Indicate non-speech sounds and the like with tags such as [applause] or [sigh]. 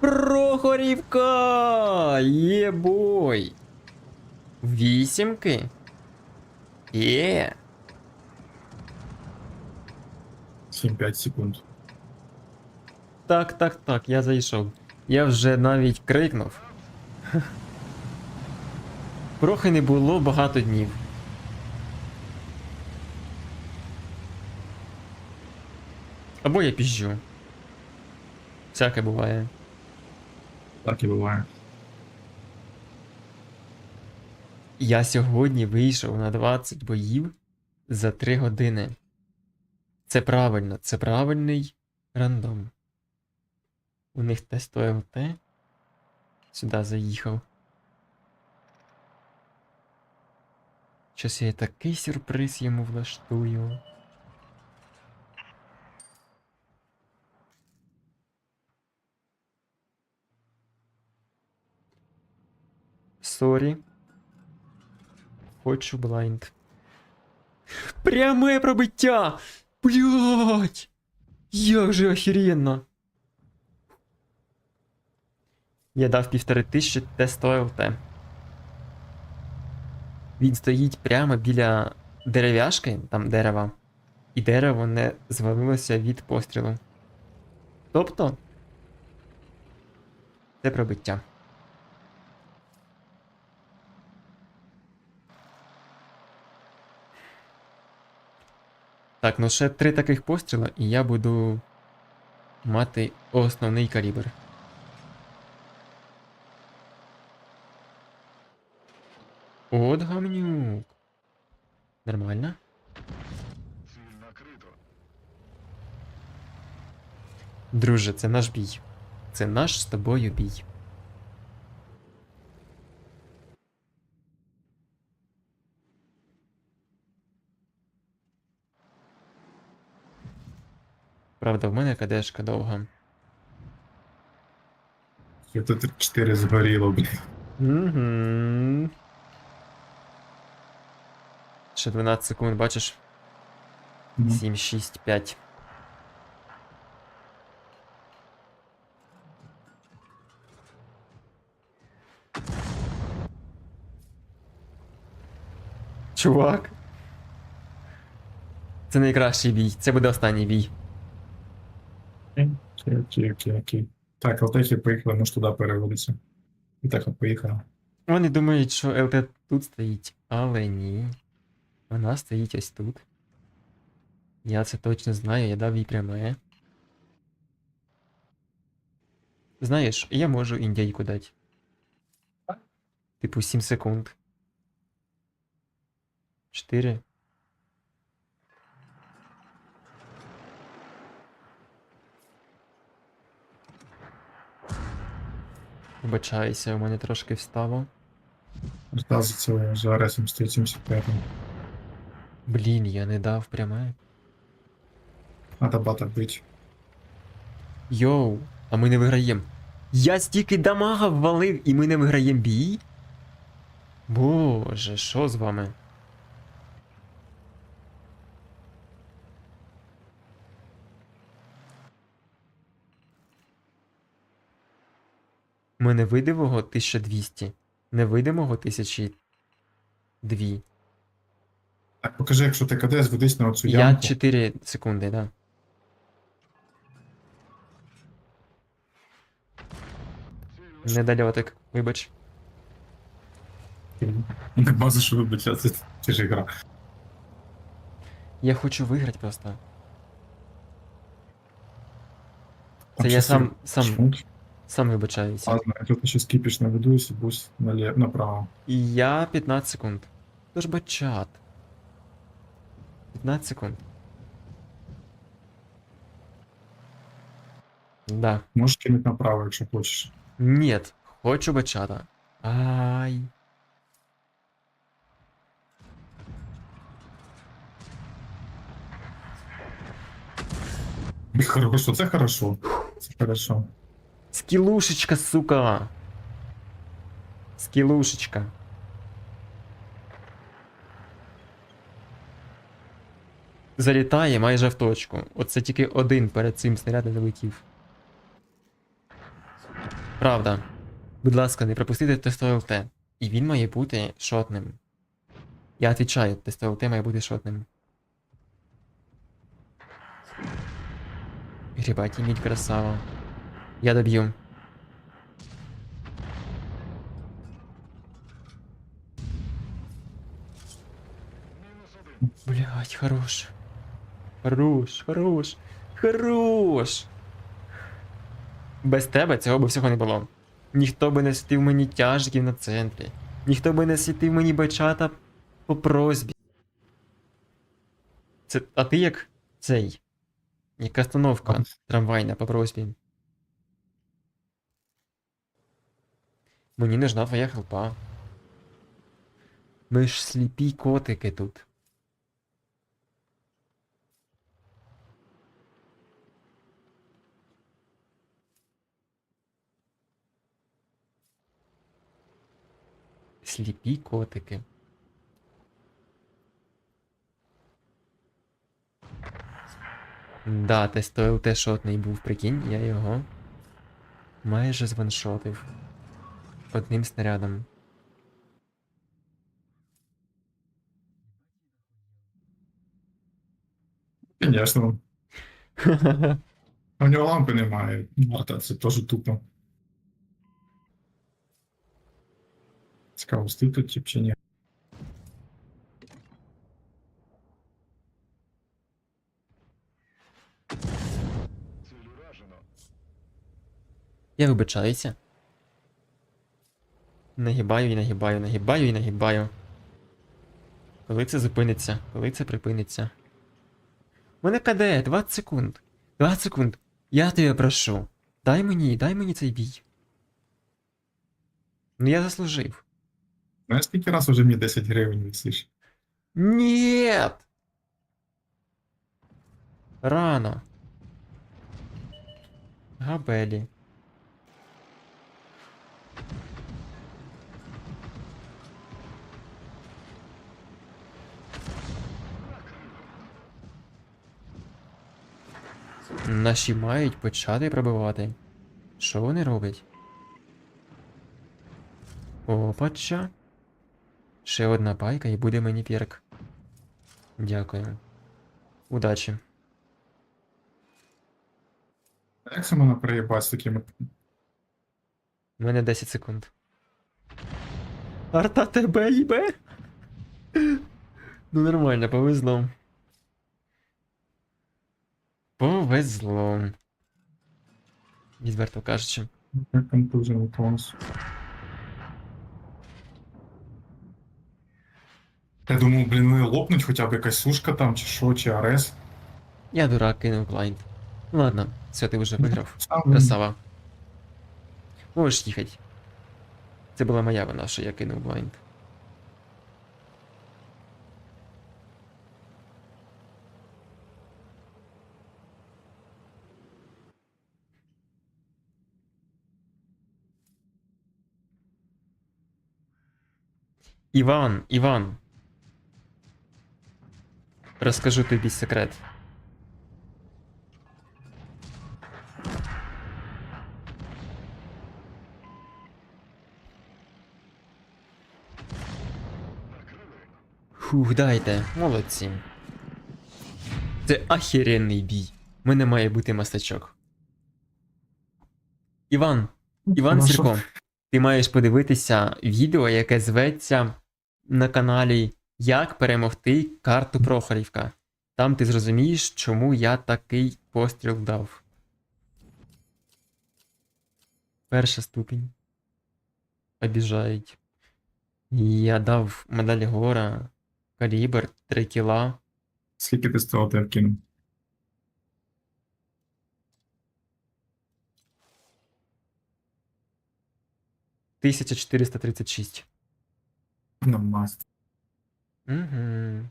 Прохорівка! Єбой! Вісімки? Є! 7-5 секунд. Так, так, так, я зайшов. Я вже навіть крикнув. [laughs] Прохи не було багато днів. Або я піжджу. Всяке буває. Так і буває. Я сьогодні вийшов на 20 боїв за 3 години. Це правильно, це правильний рандом. У них тестове ЛТ. Сюди заїхав. Щось я такий сюрприз йому влаштую. Сорі. Хочу блайнд. Пряме пробиття! Блять! Як же охеренно! Я дав півтори тисячі тестове ЛТ. Він стоїть прямо біля дерев'яшки, там дерева, і дерево не звалилося від пострілу. Тобто. Це пробиття. Так, ну ще три таких постріла, і я буду мати основний калібр. От гамнюк. Нормально? Друже, це наш бій. Це наш з тобою бій. Правда, в мене кадешка довга. Я тут 4 згоріло, блін. Угу. Ще 12 секунд, бачиш? Ну, 7, 6, 5. Чувак. Це найкращий бій. Це буде останній бій. Окей, окей, окей, окей. Так, ЛТХи поїхали, може туди переводиться. І так от поїхали. Вони думають, що ЛТ тут стоїть, але ні. Вона стоїть ось тут. Я це точно знаю, я дав їй пряме. Знаєш, я можу індійку дати. Типу 7 секунд. 4. Вибачаюся, у мене трошки встало. Розказується за ресом стоїть 75. Блін, я не дав пряме. Надо бата бить. Йоу, а ми не виграємо. Я стільки дамага ввалив і ми не виграємо бій? Боже, що з вами? У мене видимого 1200. Невидимого 1002. Так, покажи, якщо ти КД, зведись на оцю Я 4 секунди, да. Недольотик, вибач. Нема за що вибачати, це ж гра. Я хочу виграти просто. Це я сам, сам. сам вибачаюся. А, знаю, тут ще скіпіш наведусь, і бусь налє- направо. І я 15 секунд. Тож бачат. 15 секунд. Да. Можеш кинути направо, якщо хочеш. Нет, хочу бачата. Ай. Хорошо, це хорошо. Це хорошо. Скілушечка, сука. Скілушечка. Залітає майже в точку. Оце тільки один перед цим снарядом не летів. Правда. Будь ласка, не пропустите тестове ЛТ. І він має бути шотним. Я відповідаю, тестове ЛТ має бути шотним. Грібаті мідь красава. Я доб'ю. Блять, хорош. Хорош, хорош, хорош. Без тебе цього б всього не було. Ніхто би не світив мені тяжків на центрі. Ніхто би не світив мені бачата по просьбі. Це, а ти як цей? Як остановка трамвайна по просьбі. Мені нужна твоя хелпа. Ми ж сліпі котики тут. Сліпі котики. Да, тестовий те шотний був, прикинь, я його майже званшотив. Одним снарядом. Звісно. А в нього лампи немає. Марта, це теж тупо. Цікаво, стив тут тип чи ні? Я вибачаюся. Нагибаю і нагибаю, нагибаю і нагибаю. Коли це зупиниться? Коли це припиниться? У мене КД, 20 секунд. 20 секунд. Я тебе прошу. Дай мені, дай мені цей бій. Ну я заслужив. Знаєш, скільки раз уже мені 10 гривень висиш? Нет! Рано. Габелі. Наші мають почати пробивати. Що вони роблять? Опача. Ще одна пайка і буде мені пірк. Дякую. Удачі. А Як це можна приїбати з такими? У мене 10 секунд. Арта тебе їбе? Ну нормально, повезло. Повезло. Відверто кажучи. Як контузія. Я думав, блін, вони лопнуть хоча б якась сушка там, чи що, чи Арес. Я дурак кинув блайнд. Ладно, все, ти вже виграв. Красава. Можеш їхати. Це була моя вина, що я кинув блайнд. Іван, Іван. Розкажу тобі секрет. Фух, дайте, молодці. Це ахеренний бій. У мене має бути мастачок. Іван, Іван. Сірко, ти маєш подивитися відео, яке зветься на каналі Як перемогти карту Прохорівка. Там ти зрозумієш, чому я такий постріл дав. Перша ступінь. Обіжають. Я дав медаль гора, калібр, 3 кіла. Скільки ти з того тебе кинув? Тисяча 1436. Ну, маст. Угу.